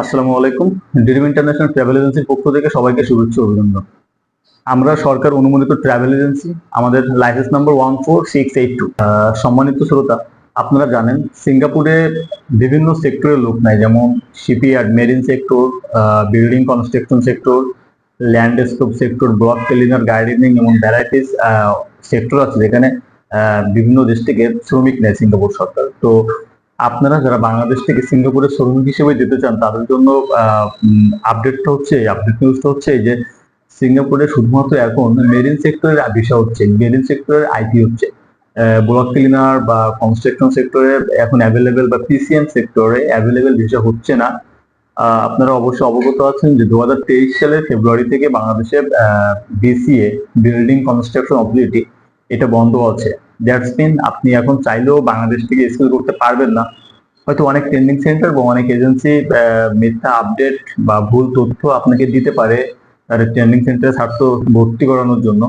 আসসালামু আলাইকুম। Dream international travel এজেন্সির পক্ষ থেকে সবাইকে শুভেচ্ছা অভিনন্দন। আমরা সরকার অনুমোদিত ট্রাভেল এজেন্সি আমাদের licence number one four six eight two সম্মানিত শ্রোতা, আপনারা জানেন, সিঙ্গাপুরে বিভিন্ন সেক্টরের লোক নাই, যেমন shipyard marine sector building construction sector landscape sector block cleaner gardening এবং ভ্যারাইটিস সেক্টর আছে যেখানে বিভিন্ন দেশ থেকে শ্রমিক নেয় সিঙ্গাপুর সরকার। তো আপনারা যারা বাংলাদেশ থেকে সিঙ্গাপুরে শ্রমিক হিসেবে যেতে চান, তাদের জন্য আপডেটটা হচ্ছে আপডেট নিউজটা হচ্ছে যে সিঙ্গাপুরে শুধুমাত্র এখন মেরিন সেক্টরের ভিসা হচ্ছে মেরিন সেক্টরের আইটি হচ্ছে। ব্লক ক্লিনার বা কনস্ট্রাকশন সেক্টরে এখন অ্যাভেলেবেল বা পিসিএম সেক্টরে অ্যাভেলেবেল ভিসা হচ্ছে না। আপনারা অবশ্যই অবগত আছেন যে দু হাজার তেইশ সালের ফেব্রুয়ারি থেকে বাংলাদেশে বিসিএ বিল্ডিং কনস্ট্রাকশন অথরিটি এটা বন্ধ আছে। দ্যাটস মিন আপনি এখন চাইলেও বাংলাদেশ থেকে স্কিল করতে পারবেন না। হয়তো অনেক ট্রেনিং সেন্টার বা অনেক এজেন্সি মিথ্যা আপডেট বা ভুল তথ্য আপনাকে দিতে পারে তার ট্রেনিং সেন্টারে ছাত্র ভর্তি করানোর জন্য।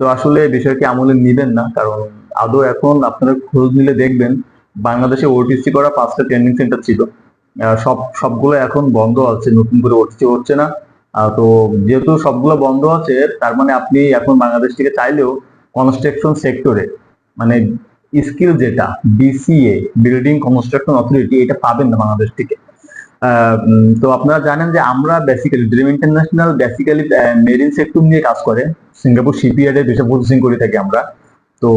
তো আসলে বিষয়টি আমলে নেবেন না, কারণ আদৌ এখন আপনারা খোঁজ নিলে দেখবেন বাংলাদেশে ওটিসি করা পাঁচটা ট্রেনিং সেন্টার ছিল। সব, সবগুলো এখন বন্ধ আছে, নতুন করে ওটিসি হচ্ছে না। তো যেহেতু সবগুলো বন্ধ আছে, তার মানে আপনি এখন বাংলাদেশ থেকে চাইলেও কনস্ট্রাকশন সেক্টরে মানে স্কিল যেটা বিসিএ বিল্ডিং কনস্ট্রাকশন অথরিটি এটা পাবেন না বাংলাদেশ থেকে। তো আপনারা জানেন যে আমরা basically dream international basically marine sector নিয়ে কাজ করে। সিঙ্গাপুর শিপইয়ার্ডে ভিসা প্রসেসিং করে থাকি আমরা। তো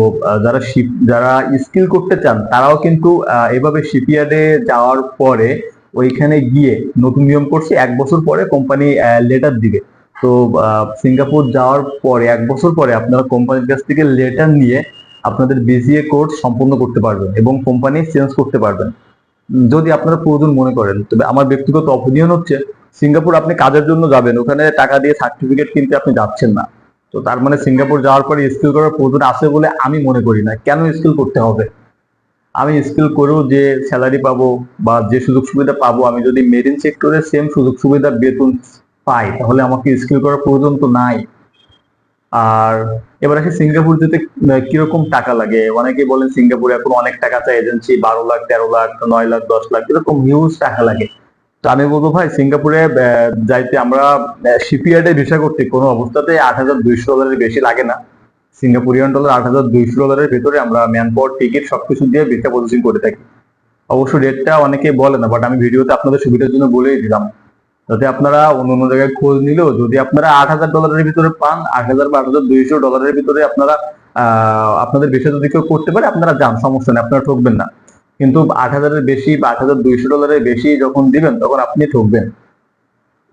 যারা শিপ যারা স্কিল করতে চান, তারাও কিন্তু এভাবে শিপইয়ার্ডে যাওয়ার পরে ওইখানে গিয়ে নতুন নিয়ম করছে, এক বছর পরে কোম্পানি লেটার দিবে। তো সিঙ্গাপুর যাওয়ার পরে, এক বছর পরে আপনারা কোম্পানির কাছ থেকে লেটার নিয়ে আপনাদের বিসিএ কোর্স সম্পূর্ণ করতে পারবেন এবং কোম্পানি চেঞ্জ করতে পারবেন। যদি আপনারা প্রয়োজন মনে করেন, তবে আমার ব্যক্তিগত অপিনিয়ন হচ্ছে, সিঙ্গাপুর আপনি কাজের জন্য যাবেন, ওখানে টাকা দিয়ে সার্টিফিকেট কিনতে আপনি যাচ্ছেন না। তো তার মানে সিঙ্গাপুর যাওয়ার পরে স্কিল করার প্রয়োজন আছে বলে আমি মনে করি না। কেন স্কিল করতে হবে? আমি স্কিল করেও যে স্যালারি পাবো বা যে সুযোগ সুবিধা পাবো। আমি যদি মেরিন সেক্টরে সেম সুযোগ সুবিধা বেতন পাই, তাহলে আমাকে স্কিল করার প্রয়োজন তো নাই। আর এবার আসে সিঙ্গাপুর যেতে কীরকম টাকা লাগে? অনেকে বলেন সিঙ্গাপুরে এখন অনেক টাকা চায় এজেন্সি বারো লাখ, তেরো লাখ, নয় লাখ, দশ লাখ, এরকম হিউজ টাকা লাগে। তো আমি বলব, ভাই, সিঙ্গাপুরে যাইতে আমরা শিপইয়ার্ডে ভিসা করতে কোনো অবস্থাতে আট হাজার দুইশো ডলারের বেশি লাগে না। সিঙ্গাপুরিয়ান ডলার আট হাজার দুইশো ডলারের ভিতরে আমরা ম্যান পাওয়ার টিকিট সবকিছু দিয়ে ভিসা প্রসেসিং করে থাকি। অবশ্য রেটটা অনেকে বলে না বাট আমি ভিডিওতে আপনাদের সুবিধার জন্য বলেই দিলাম। যাতে আপনারা অন্য অন্য জায়গায় খোঁজ নিলেও যদি আপনারা আট হাজার ডলারের ভিতরে পান, আট হাজার বা আট হাজার দুইশো ডলারের ভিতরে আপনারা আপনাদের বিষয় যদি কেউ করতে পারে, আপনারা যান, সমস্যা নেই, আপনারা ঠকবেন না। কিন্তু আট হাজারের বেশি বা আট হাজার দুইশো ডলারের বেশি যখন দিবেন, তখন আপনি ঠকবেন।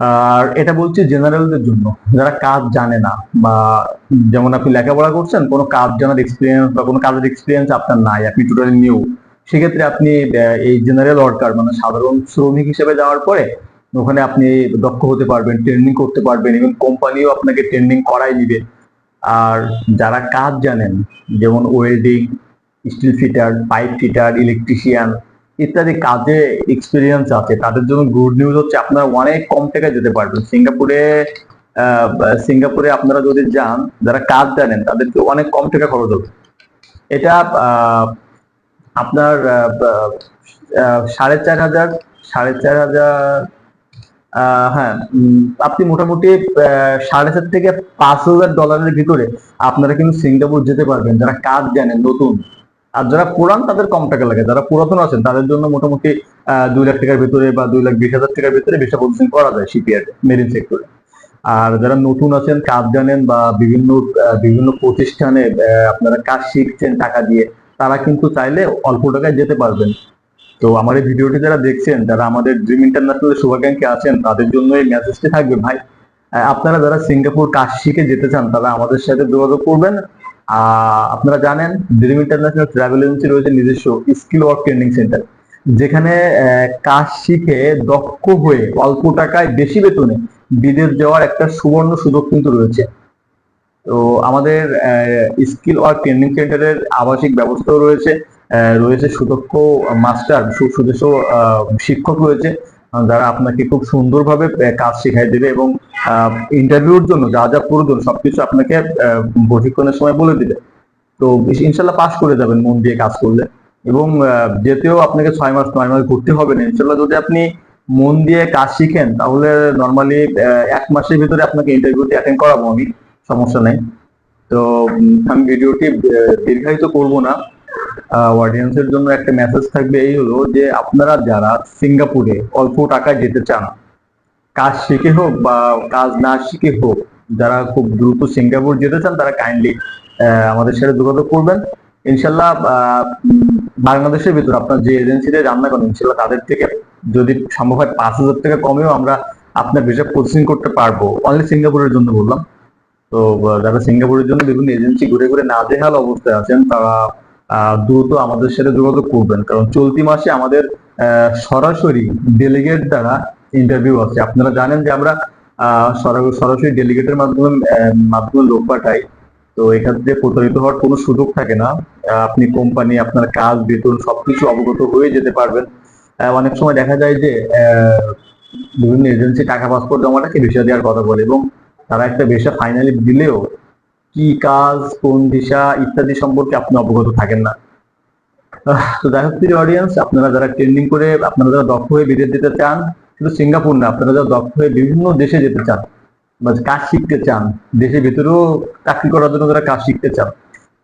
আর এটা বলছি জেনারেলদের জন্য, যারা কাজ জানে না বা যেমন আপনি লেখাপড়া করছেন, কোনো কাজ জানার এক্সপিরিয়েন্স বা কোনো কাজের এক্সপিরিয়েন্স আপনার নাই, আপনি টোটালি নিউ সেক্ষেত্রে আপনি এই জেনারেল ওয়ার্কার মানে সাধারণ শ্রমিক হিসেবে যাওয়ার পরে ওখানে আপনি দক্ষ হতে পারবেন ট্রেনিং করতে পারবেন এবং কোম্পানিও আপনাকে ট্রেনিং করাই নিবে আর যারা কাজ জানেন, যেমন welding steel fitter pipe fitter electrician ইত্যাদি কাজে এক্সপিরিয়েন্স আছে, তাদের জন্য গুড নিউজ হচ্ছে আপনারা অনেক কম টাকায় যেতে পারবেন। সিঙ্গাপুরে সিঙ্গাপুরে আপনারা যদি যান, যারা কাজ জানেন, তাদেরকে অনেক কম টাকা খরচ হবে। এটা আপনার সাড়ে চার হাজার, সাড়ে চার হাজার হ্যাঁ আপনি মোটামুটি সাড়ে চার থেকে পাঁচ হাজার ডলারের ভিতরে আপনারা কিন্তু সিঙ্গাপুর যেতে পারবেন, যারা কাজ জানেন নতুন। আর যারা পুরান, তাদের কম টাকা লাগে। যারা পুরাতন আছেন, তাদের জন্য মোটামুটি দুই লাখ টাকার ভিতরে বা দুই লাখ বিশ হাজার টাকার ভিতরে ভিসা প্রসেসিং করা যায় শিপিয়ার্ড মেরিন সেক্টরে আর যারা নতুন আছেন কাজ জানেন বা বিভিন্ন বিভিন্ন প্রতিষ্ঠানে আপনারা কাজ শিখছেন টাকা দিয়ে, তারা কিন্তু চাইলে অল্প টাকায় যেতে পারবেন। তো আমার এই ভিডিওটি যারা দেখছেন, যারা আমাদের ড্রিম ইন্টারন্যাশনাল শুভাকাঙ্ক্ষী আছেন, তাদের জন্য এই মেসেজটি থাকবে, ভাই। আপনারা যারা সিঙ্গাপুর কাজ শিখে যেতে চান, তারা আমাদের সাথে যোগাযোগ করবেন। আপনারা জানেন ড্রিম ইন্টারন্যাশনাল ট্রাভেল এজেন্সি রয়েছে নিজস্ব স্কিল ওয়ার্ক ট্রেনিং সেন্টার যেখানে কাজ শিখে দক্ষ হয়ে অল্প টাকায় বেশি বেতনে বিদেশ যাওয়ার একটা সুবর্ণ সুযোগ কিন্তু রয়েছে। তো আমাদের স্কিল ওয়ার্ক ট্রেনিং সেন্টারের আবাসিক ব্যবস্থাও রয়েছে। রয়েছে সুদক্ষ মাস্টার সু- সুদক্ষ আহ, শিক্ষক রয়েছে যারা আপনাকে খুব সুন্দরভাবে কাজ শেখাই দেবে এবং ইন্টারভিউর জন্য যা যা প্রয়োজন সবকিছু আপনাকে প্রশিক্ষণের সময় বলে দিবে। তো ইনশাল্লাহ পাস করে যাবেন মন দিয়ে কাজ করলে। এবং যেতেও আপনাকে ছয় মাস নয় মাস ঘুরতে হবে না। ইনশাল্লাহ যদি আপনি মন দিয়ে কাজ শিখেন তাহলে নর্মালি এক মাসের ভিতরে আপনাকে ইন্টারভিউটি অ্যাটেন্ড করাবো আমি সমস্যা নেই। তো আমি ভিডিওটি দীর্ঘায়িত করব না। অডিয়েন্সের জন্য একটা মেসেজ থাকবে, এই হলো যে আপনারা যারা সিঙ্গাপুরে অল্প টাকায় যেতে চান, কাজ শিখে হোক বা কাজ না শিখে হোক, যারা খুব দ্রুত সিঙ্গাপুর যেতে চান, তারা কাইন্ডলি আমাদের সাথে যোগাযোগ করবেন। ইনশাল্লাহ বাংলাদেশের ভিতর আপনার যে এজেন্সিতে রান্না করেন, ইনশাল্লাহ তাদের থেকে যদি সম্ভব হয় পাঁচ হাজার টাকা কমেও আমরা আপনার ভিসা প্রসেসিং করতে পারব। অনলি সিঙ্গাপুরের জন্য বললাম। তো, যারা সিঙ্গাপুরের জন্য বিভিন্ন এজেন্সি ঘুরে ঘুরে না নাজেহাল অবস্থায় আছেন, তারা দ্রুত আমাদের সাথে যোগাযোগ করবেন। কারণ চলতি মাসে আমাদের সরাসরি ডেলিগেট দ্বারা ইন্টারভিউ আছে। আপনারা জানেন যে আমরা সরাসরি ডেলিগেটের মাধ্যমে মাধ্যমে লোক পাঠাই। তো এক্ষেত্রে প্রতারিত হওয়ার কোনো সুযোগ থাকে না। আপনি কোম্পানি আপনার কাজ, বেতন সবকিছু অবগত হয়ে যেতে পারবেন। অনেক সময় দেখা যায় যে বিভিন্ন এজেন্সি টাকা পাসপোর্ট জমাটাকে ভিসা দেওয়ার কথা বলে এবং তারা একটা ভিসা ফাইনালি দিলেও কি কাজ, কোন দিশা ইত্যাদি সম্পর্কে আপনি অবগত থাকেন না। তো যাই হোক অডিয়েন্স আপনারা যারা ট্রেন্ডিং করে, আপনারা যারা দক্ষ হয়ে বিদেশ যেতে চান, শুধু সিঙ্গাপুর না, আপনারা যারা দক্ষ হয়ে বিভিন্ন দেশে যেতে চান, বা কাজ শিখতে চান, দেশের ভিতরেও চাকরি করার জন্য যারা কাজ শিখতে চান,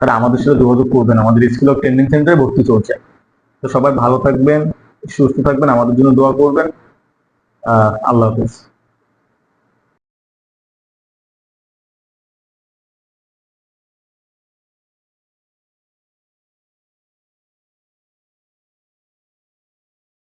তারা আমাদের সাথে যোগাযোগ করবেন। আমাদের স্কুল অফ ট্রেনিং সেন্টারে ভর্তি চলছে। তো সবাই ভালো থাকবেন, সুস্থ থাকবেন, আমাদের জন্য দোয়া করবেন। আল্লাহ হাফিজ।